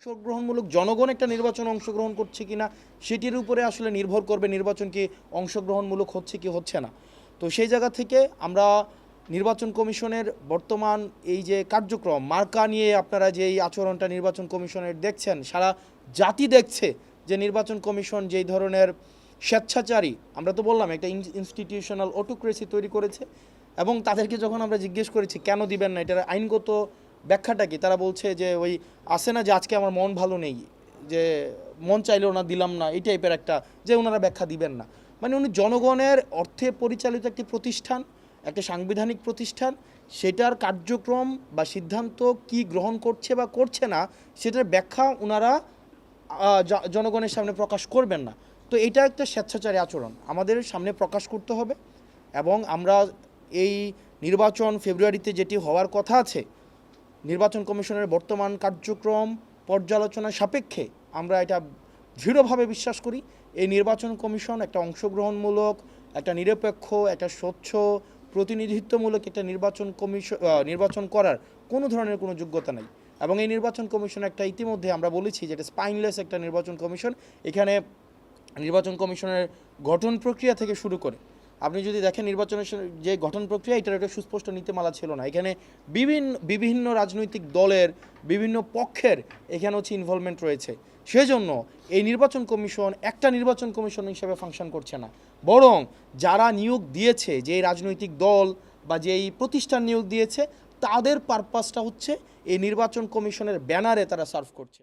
অংশগ্রহণমূলক জনগণ একটা নির্বাচন অংশগ্রহণ করছে কি না সেটির উপরে আসলে নির্ভর করবে নির্বাচন কি অংশগ্রহণমূলক হচ্ছে কি হচ্ছে না। তো সেই জায়গা থেকে আমরা নির্বাচন কমিশনের বর্তমান এই যে কার্যক্রম, মার্কা নিয়ে আপনারা যে এই আচরণটা নির্বাচন কমিশনের দেখছেন, সারা জাতি দেখছে যে নির্বাচন কমিশন যেই ধরনের স্বেচ্ছাচারী, আমরা তো বললাম একটা ইনস্টিটিউশনাল অটোক্রেসি তৈরি করেছে এবং তাদেরকে যখন আমরা জিজ্ঞেস করেছি, কেন দিবেন না? এটার আইনগত ব্যাখ্যাটা কি? তারা বলছে যে ওই আসে না যে আজকে আমার মন ভালো নেই, যে মন চাইলেও না দিলাম না, এই টাইপের একটা, যে ওনারা ব্যাখ্যা দিবেন না। মানে উনি জনগণের অর্থে পরিচালিত একটি প্রতিষ্ঠান, একটা সাংবিধানিক প্রতিষ্ঠান, সেটার কার্যক্রম বা সিদ্ধান্ত কি গ্রহণ করছে বা করছে না, সেটার ব্যাখ্যা ওনারা জনগণের সামনে প্রকাশ করবেন না। তো এটা একটা স্বেচ্ছাচারী আচরণ। আমাদের সামনে প্রকাশ করতে হবে এবং আমরা এই নির্বাচন ফেব্রুয়ারিতে যেটি হওয়ার কথা আছে নির্বাচন কমিশনের বর্তমান কার্যক্রম পর্যালোচনা সাপেক্ষে আমরা এটা দৃঢ়ভাবে বিশ্বাস করি। এই নির্বাচন কমিশন একটা অংশগ্রহণমূলক, একটা নিরপেক্ষ, একটা স্বচ্ছ, প্রতিনিধিত্বমূলক একটা নির্বাচন কমিশন নির্বাচন করার কোনো ধরনের কোনো যোগ্যতা নেই। এবং এই নির্বাচন কমিশন একটা ইতিমধ্যে আমরা বলেছি যে এটা স্পাইনলেস একটা নির্বাচন কমিশন। এখানে নির্বাচন কমিশনের গঠন প্রক্রিয়া থেকে শুরু করে আপনি যদি দেখেন নির্বাচনের যে গঠন প্রক্রিয়া, এটার একটা সুস্পষ্ট নীতিমালা ছিল না। এখানে বিভিন্ন বিভিন্ন রাজনৈতিক দলের বিভিন্ন পক্ষের এখানে হচ্ছে ইনভলভমেন্ট রয়েছে। সেজন্য এই নির্বাচন কমিশন একটা নির্বাচন কমিশন হিসেবে ফাংশন করছে না। বরং যারা নিয়োগ দিয়েছে, যে রাজনৈতিক দল বা যেই প্রতিষ্ঠান নিয়োগ দিয়েছে, তাদের পারপাসটা হচ্ছে এই নির্বাচন কমিশনের ব্যানারে তারা সার্ভ করছে।